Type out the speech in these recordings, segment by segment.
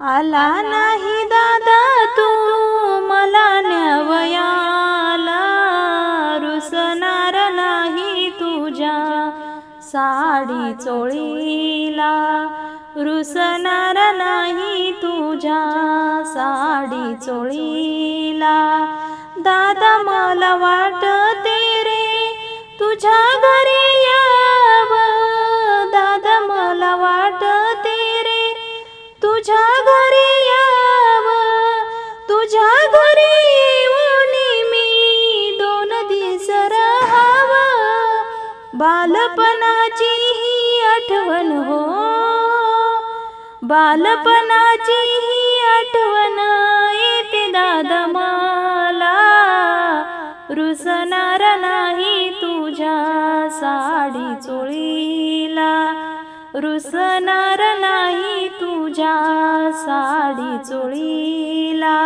आला नाही दादा तू मला न्यावयाला रुसणार नाही तुझ्या साडी चोळीला. रुसणार नाही तुझ्या साडी चोळीला. दादा मला वाट बालपणाची ही आठवण हो. बालपणाची ही आठवण येते दादा मला. रुसणार नाही तुझ्या साडी चोळीला. रुसणार नाही तुझ्या साडी चोळीला.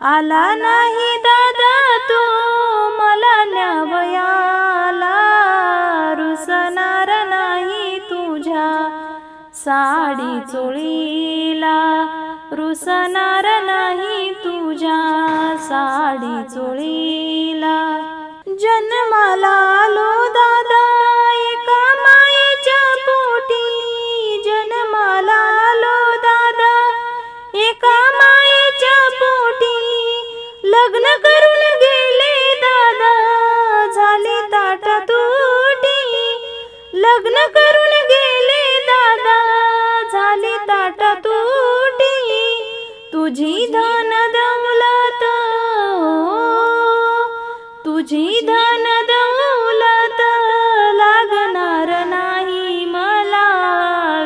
आला नाही दादा तुझ्या साडी चोळीला रुसणार नाही तुझ्या साडी चोळीला. जन्माला आलो दादा एका माईच्या पोटी. जन्माला आलो दादा एका माईच्या पोटी. लग्न करून गेले दादा झाले ताटा तू लग्न करून गेले दादा. झाले ताट तुटी तुझी धन दौलत. तुझी धन दौलत. लागणार नाही मला.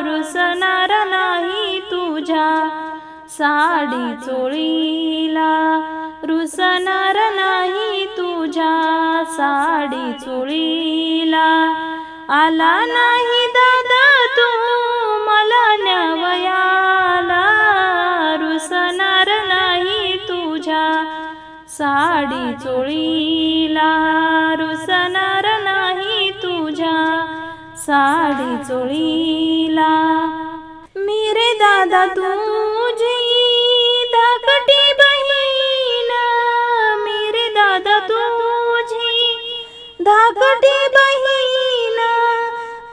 रुसणार नाही तुझ्या साडी चोळीला. रुसणार नाही तुझ्या साडी चोळीला. आला नाही दादा तू मला न्यावयाला रुसणार नाही तुझ्या साडी चोळीला रुसणार नाही तुझ्या साडी चोळीला. मी रे दादा तुझी धाकटी बहीण मी रे दादा तुझी धाकटी बहीण.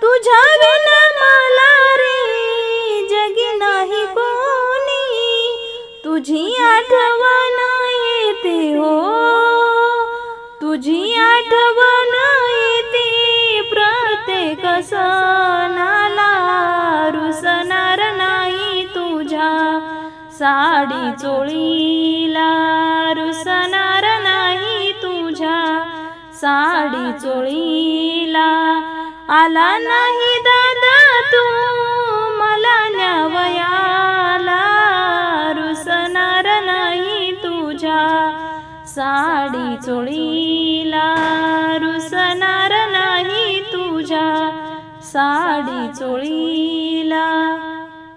तुझ्या विना मला रे जगी नाही कोणी. तुझी आठवण येते हो. तुझी आठवण येते प्रत्येक सणाला. रुसणार नाही तुझ्या साडी चोळीला. रुसणार नाही तुझ्या साडी चोळीला. आला नाही दादा तू मला न्यावयाला रुसणार नाही तुझ्या साडी चोळीला रुसणार नाही तुझ्या साडी चोळीला